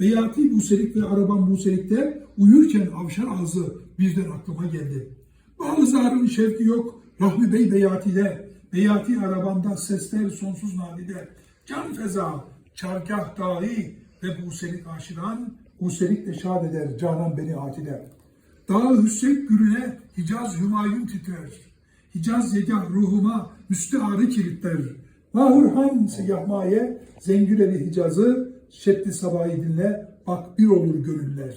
Beyati Buselik ve Araban Buselik'te uyurken avşar ağzı birden aklıma geldi. Bağlı zarın şevki yok, Rahmi Bey Beyati'de, Beyati Araban'da sesler sonsuz nadide, can feza, çarkah dahi ve Buselik aşiran, Buselik de şad eder, canan beni atide. Dağ hüssek gürüne Hicaz Hümayun titrer. Hicaz yegah ruhuma müstearı kilitler. Mahurhan segahmaye zengüleri Hicaz'ı şeddi sabahı dinle bak bir olur gönüller.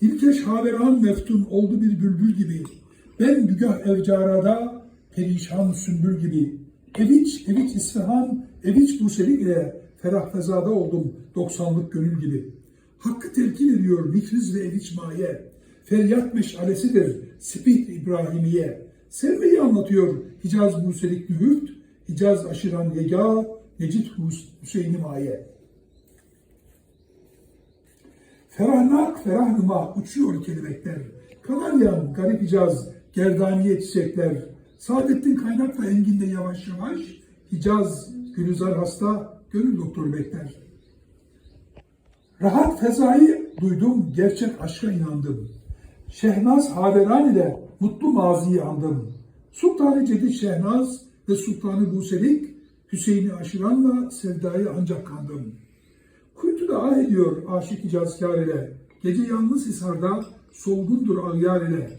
İlkeş haveran meftun oldu bir bülbül gibi. Ben bügah evcarada perişan sümbül gibi. Eviç, eviç İsfahan, eviç Buselik ile ferah fezada oldum doksanlık gönül gibi. Hakkı telkin ediyor mikriz ve eviç maye. Feryat meşalesidir Sipih İbrahimiye. Sevmeyi anlatıyor Hicaz Buselik Dühürt, Hicaz aşıran yega, Necit Hüseyin'i maye. Ferahnak, ferah numa uçuyor kelebekler. Kanaryan, garip Hicaz, gerdaniye çiçekler. Saadettin kaynakla enginde yavaş yavaş, Hicaz, Gülizar hasta, gönül doktoru bekler. Rahat fezayı duydum, gerçek aşka inandım. Şehnaz Haveran ile mutlu maziyi andım. Sultanı Cedid Şehnaz ve Sultanı Buselik, Hüseyin'i aşıranla sevdayı ancak kandım. Ah ediyor aşık icazkar ile, gece yalnız hisarda solgundur ağyar ile.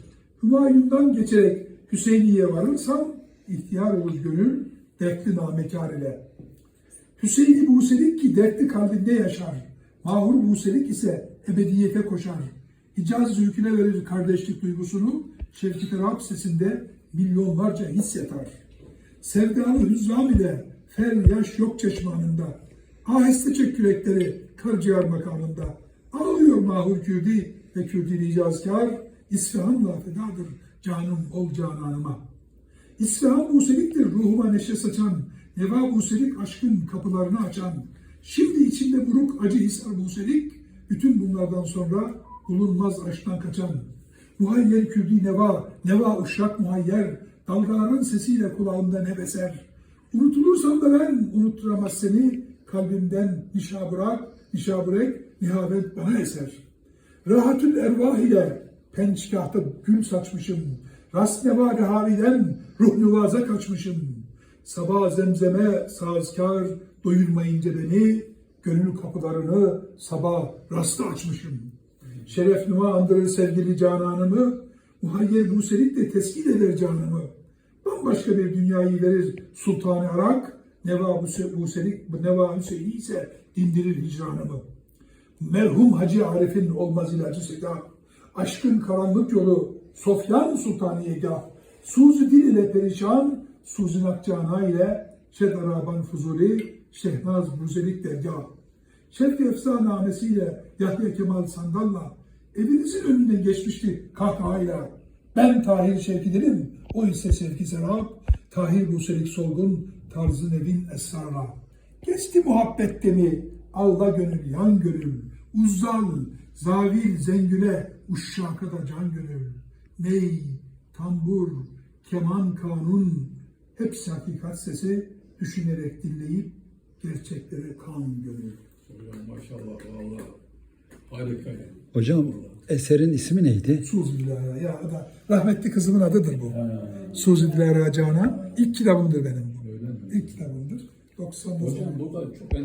Hümayun'dan geçerek Hüseyni'ye varırsam, ihtiyar olur gönül, dertli namekar ile. Hüseyin-i Buselik ki dertli kalbinde yaşar. Mahur Buselik ise ebediyete koşar. Hicaz zülküne verir kardeşlik duygusunu, Şevki Ferhat sesinde milyonlarca his yatar. Sevdalı hüzzam ile fer yaş yok çeşmanında. Aheste çek kürekleri karciğer makamında. Ağlıyor mahur Kürdi ve Kürdi icazkar, İsfahan'la fedadır canım ol cananıma. İsfahan Buselik'tir ruhuma neşe saçan, Neva Buselik aşkın kapılarını açan, şimdi içinde buruk acı hisar Buselik, bütün bunlardan sonra bulunmaz aşktan kaçan. Muhayyer Kürdi Neva, Neva uşak muhayyer, dalgaların sesiyle kulağımda ne beser. Unutulursam da ben unutturamaz seni, kalbimden nişa bırak, nişa bırak, nihavet bana eser. Rahatül ervah ile pençkahta gül saçmışım. Rasneva rehaviden ruh nüvaza kaçmışım. Sabah zemzeme sazkar doyurmayınca beni, gönül kapılarını sabah rastı açmışım. Şeref numa andırır sevgili cananımı, muhayyer Buselik de teskil eder canımı. Bambaşka bir dünyayı verir Sultan-ı Arak, Neva Buselik, Neva Hüseyin ise dindirir hicranımı. Merhum Hacı Arif'in olmaz ilacı seda. Aşkın karanlık yolu Sofyan Sultaniyegah. Suzi dil ile perişan, Suzi Nakcana ile Şed Araban Fuzuli, Şehnaz Buzelik dergah. Şevki efsanamesiyle Yahya Kemal Sandal'la evinizin önünden geçmişti kahkahayla. Ben Tahir Şevki dedim, o ise Şevki Serap, Tahir Buselik Solgun, tarzı nevin esrarla. Geçti muhabbet demi, alda gönül, yan gönül, uzzal, zavil, zengüle, uşşaka da can gönül. Ney, tambur, keman, kanun, hepsi hakikat sesi, düşünerek dinleyip gerçeklere kan gönül. Hocam maşallah valla harika. Hocam eserin ismi neydi? Suzi Dilara, ya da rahmetli kızımın adıdır bu. Suzi Dilara Canan. İlk kitabımdır benim bu. İlk kitabımdır. 99 Hocam bu da çok